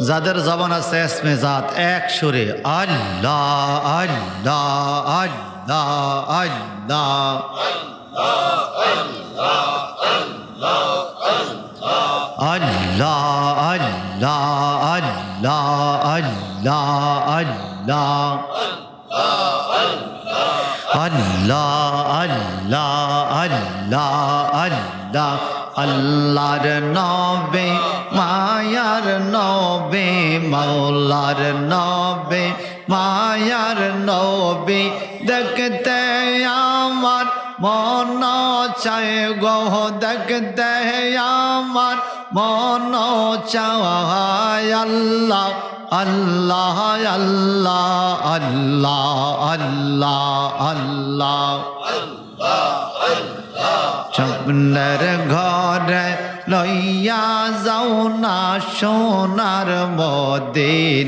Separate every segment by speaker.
Speaker 1: যাদের জবান আছে এসমে জাত এক সুরে আল্লাহ আল্লাহ আল্লাহ আল্লাহ আল্লাহ আল্লাহ আল্লাহ আল্লাহ আল্লাহ আল্লাহ আল্লাহ আল্লাহ আল্লাহ আল্লাহর নবে, মায়ার নবে, মৌলার নবে, মায়ার নবে। দেখতে আমার মন চায় গহ দেখতে আমার মন চায় আল্লাহ আল্লাহ আল্লাহ আল্লাহ আল্লাহ আল্লাহ। স্বপ্নের ঘরে লইয়া যাও না সোনার মদিনায়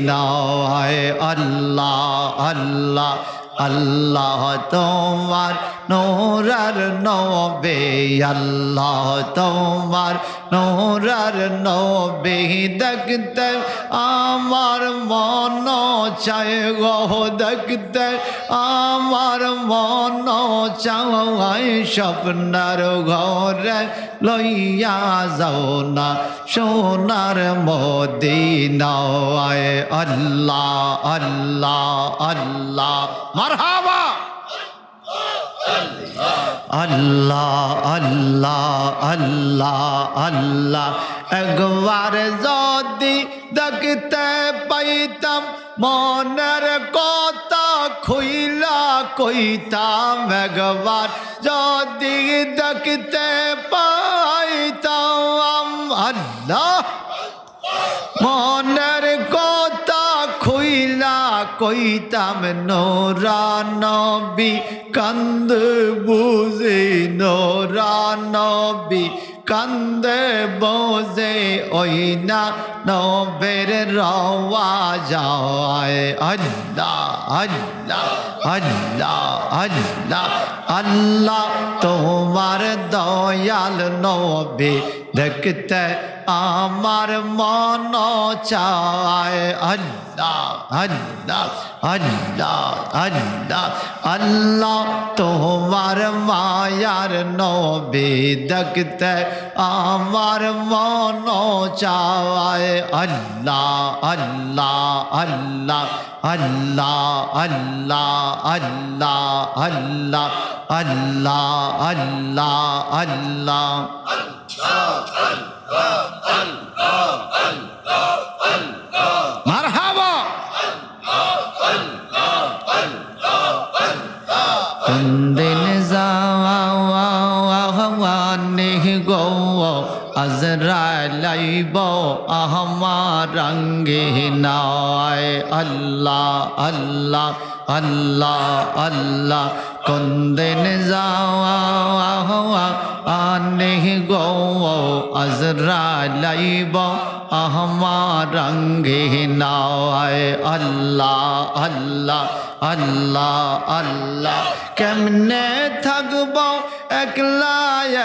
Speaker 1: আল্লাহ আল্লাহ আল্লাহ তোমার নোরার নবে, আল্লাহ তোমার নোরার নবে। দেখতে আমার মন চায় গহ দেখতে আমার মন চাওয়াই স্বপ্নার ঘরে লইয়া যাও না, সোনার মদিনায়। আল্লাহ আল্লাহ আল্লাহ। মারহাবা! আল্লাহ আল্লাহ আল্লাহ আল্লাহ একবার যদি দেখতে পাইতাম মনের কথা খুইলা কইতাম একবার যদি দেখতে পাইতাম আল্লাহ মনের কথা খুইলা কইতাম নোরানবী কান্দ বুঝি নোরানবী কান্দে বোঝে, ওই না নবের রওয়া যায়। আল্লাহ আল্লাহ আল্লাহ আল্লাহ আল্লাহ, তোমার দয়াল নবে দেখতে আমার মন চায়। আল্লাহ আল্লাহ আল্লাহ আল্লাহ আল্লাহ তোমার মায়ার নবে দেখতে আমার মন চায় আল্লাহ আল্লাহ আল্লাহ আল্লাহ আল্লাহ আল্লাহ আল্লাহ আল্লাহ আল্লাহ আল্লাহ মারহাবা কুন্দিন যাওয়ানে গো আজরাইব আহমার রঙ্গে নয় আল্লাহ আল্লাহ আল্লাহ আল্লাহ, কুন্দিন যাওয়া আনে গো আজরাইব আহমার রঙ্গে নয় আল্লাহ আল্লাহ আল্লাহ আল্লাহ, কেমনে থাকব? একলা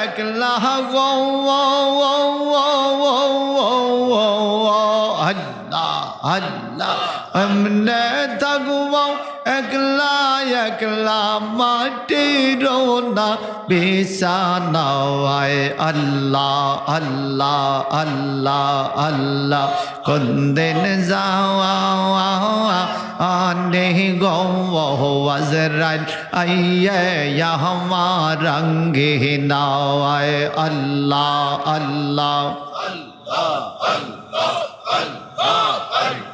Speaker 1: একলা গো আল্লাহ আল্লাহ এমনে থাকব? একলা একলা, মাটির না বিছানায় আল্লাহ আল্লাহ আল্লাহ আল্লাহ, কোনদিন যাওয়া, আনে গো আজরাইল আইয়ে আমার রঙ্গে নাওয়ায় আল্লাহ আল্লাহ।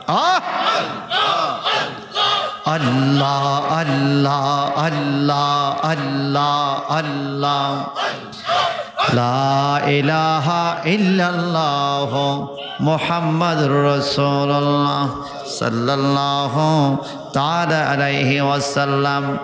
Speaker 1: আহ আল্লাহ আল্লাহ। لا إله إلا الله محمد رسول الله صلى الله تعالى عليه وسلم.